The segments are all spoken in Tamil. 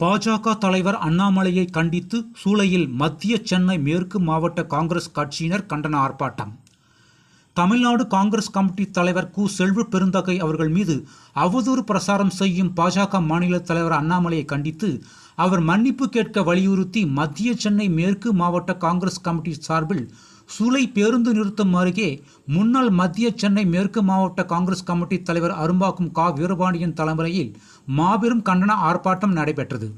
பாஜக தலைவர் அண்ணாமலையை கண்டித்து சூளையில் மத்திய சென்னை மேற்கு மாவட்ட காங்கிரஸ் கட்சியினர் கண்டன ஆர்ப்பாட்டம். தமிழ்நாடு காங்கிரஸ் கமிட்டி தலைவர் கு. செல்வ பெருந்தகை அவர்கள் மீது அவதூறு பிரசாரம் செய்யும் பாஜக மாநில தலைவர் அண்ணாமலையை கண்டித்து அவர் மன்னிப்பு கேட்க வலியுறுத்தி மத்திய சென்னை மேற்கு மாவட்ட காங்கிரஸ் கமிட்டி சார்பில் சூளை பேருந்து நிறுத்தம் அருகே முன்னாள் மத்திய சென்னை மேற்கு மாவட்ட காங்கிரஸ் கமிட்டி தலைவர் அரும்பாக்கும் கா. வீரபாண்டியன் தலைமையில் மாபெரும் கண்டன ஆர்ப்பாட்டம் நடைபெற்றது.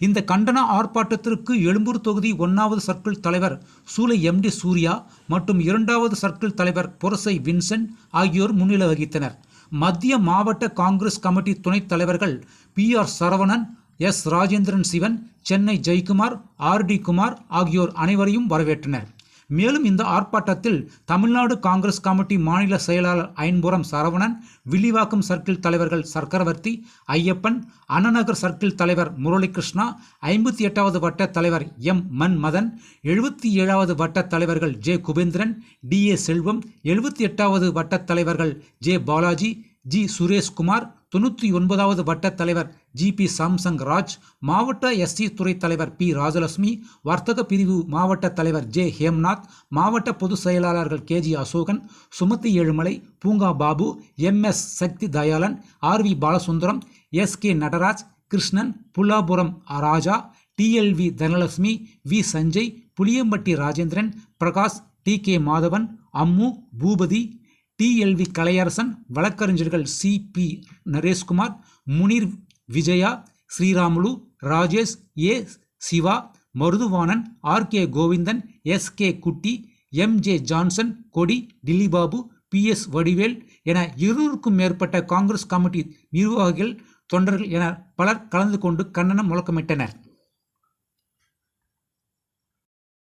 இந்த கண்டன ஆர்ப்பாட்டத்திற்கு எழும்பூர் தொகுதி ஒன்றாவது சர்க்கிள் தலைவர் சூலை எம்டி சூர்யா மற்றும் இரண்டாவது சர்க்கிள் தலைவர் புரசை வின்சென்ட் ஆகியோர் முன்னிலை வகித்தனர் மத்திய மாவட்ட காங்கிரஸ் கமிட்டி துணைத் தலைவர்கள் P. R. Saravanan S. Rajendran Sivan Chennai Jayakumar R. T. Kumar ஆகியோர் அனைவரையும் வரவேற்றனர். மேலும் இந்த ஆர்ப்பாட்டத்தில் தமிழ்நாடு காங்கிரஸ் கமிட்டி மாநில செயலாளர் ஐன்புரம் சரவணன் வில்லிவாக்கம் சர்க்கிள் தலைவர்கள் சக்கரவர்த்தி ஐயப்பன் அண்ணநகர் சர்க்கிள் தலைவர் முரளிகிருஷ்ணா ஐம்பத்தி எட்டாவது வட்ட தலைவர் எம் மன் மதன் எழுபத்தி ஏழாவது வட்ட தலைவர்கள் J Kubendran T A Selvam எழுபத்தி எட்டாவது வட்ட தலைவர்கள் ஜே பாலாஜி ஜி. சுரேஷ்குமார் தொண்ணூற்றி ஒன்பதாவது வட்ட தலைவர் ஜி. பி. சாம்சங் ராஜ் மாவட்ட எஸ்சி துறை தலைவர் பி. ராஜலட்சுமி வர்த்தக பிரிவு மாவட்ட தலைவர் ஜே. ஹேம்நாத் மாவட்ட பொதுச் செயலாளர்கள் K. G. Asokan Sumathi Ezhumalai Poonga Babu M. S. Sakthi Dhayalan R. V. Balasundaram S. K. Natraj Krishnan Pullapuram Raja TLV Dhanalakshmi V. Sanjay Puliyampatti Rajendran Prakash T. K. Madhavan Ammu Boopathi TLV Kalaiyarasan வழக்கறிஞர்கள் C P Nareshkumar Muneer Vijaya Sriramulu Rajesh A Siva Maruthuvanan R K Govindan S K Kutty M J Johnson கொடி டில்லிபாபு பி எஸ் வடிவேல் என இருநூறுக்கும் மேற்பட்ட காங்கிரஸ் கமிட்டி நிர்வாகிகள் தொண்டர்கள் என பலர் கலந்து கொண்டு கண்டனம் முழக்கமிட்டனர்.